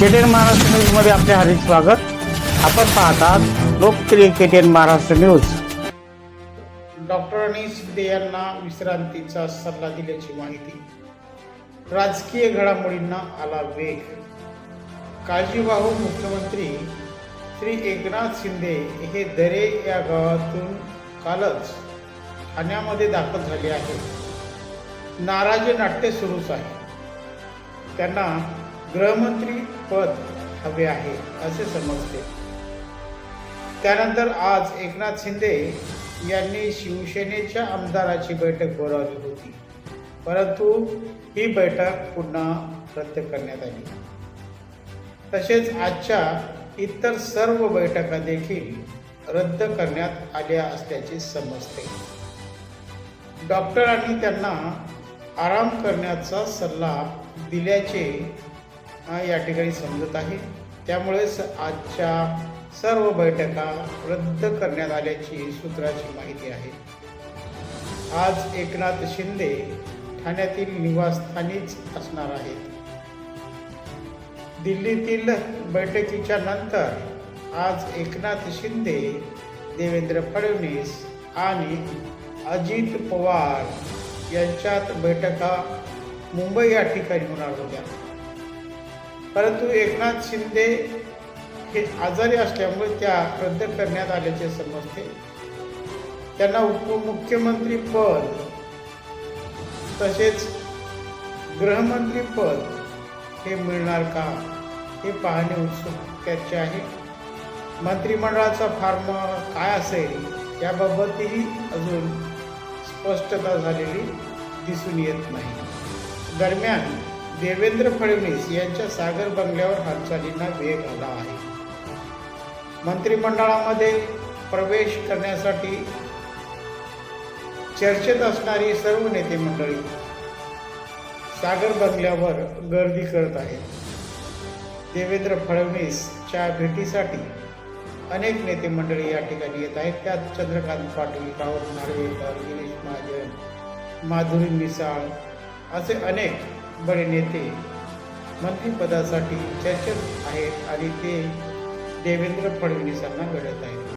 केटेन महाराष्ट्र न्यूजमध्ये आपले हार्दिक स्वागत. आपण पाहतात लोकप्रिय केटेन महाराष्ट्र न्यूज डॉक्टरांनी शिंदे यांना विश्रांतीचा सल्ला दिल्याची माहिती. राजकीय घडामोडींना आला वेग. काळजीवाहू मुख्यमंत्री श्री एकनाथ शिंदे हे दरे या गावातून कालच ठाण्यामध्ये दाखल झाले आहेत. नाराजी नाट्य सुरूच आहे. त्यांना गृहमंत्री पद हवे आहे असे समजते. त्यानंतर आज एकनाथ शिंदे यांनी शिवसेनेच्या आमदाराची बैठक बोलावली होती. परंतु ही बैठक पुन्हा रद्द करण्यात आली. तसेच आजच्या इतर सर्व बैठका देखील रद्द करण्यात आल्या असल्याचे समजते. डॉक्टरांनी त्यांना आराम करण्याचा सल्ला दिल्याचे या ठिकाणी समजत आहे. त्यामुळेच आजच्या सर्व बैठका रद्द करण्यात आल्याची सूत्राची माहिती आहे. आज एकनाथ शिंदे ठाण्यातील निवासस्थानीच असणार आहेत. दिल्लीतील बैठकीच्या नंतर आज एकनाथ शिंदे देवेंद्र फडणवीस आणि अजित पवार यांच्यात बैठका मुंबई या ठिकाणी होणार होत्या. परंतु एकनाथ शिंदे हे आजारी असल्यामुळे त्या रद्द करण्यात आल्याचे समजते. त्यांना उपमुख्यमंत्री पद तसेच गृहमंत्री पद हे मिळणार का हे पाहणे उत्सुकतेचे आहे. मंत्रिमंडळाचा फार्म काय असेल याबाबतही अजून स्पष्टता झालेली दिसून येत नाही. दरम्यान देवेंद्र फडणवीस यांच्या सागर बंगल्यावर हालचालींना वेग आला आहे. मंत्रिमंडळामध्ये प्रवेश करण्यासाठी चर्चेत असणारी सर्व नेते मंडळी सागर बंगल्यावर गर्दी करत आहेत. देवेंद्र फडणवीसच्या भेटीसाठी अनेक नेते मंडळी या ठिकाणी येत आहेत. त्यात चंद्रकांत पाटील राहुल नार्वेकर गिरीश महाजन माधुरी मिसाळ असे अनेक बडे नेते मंत्रिपदासाठी चर्चेत आहेत आणि ते देवेंद्र फडणवीसांना घडत आहेत.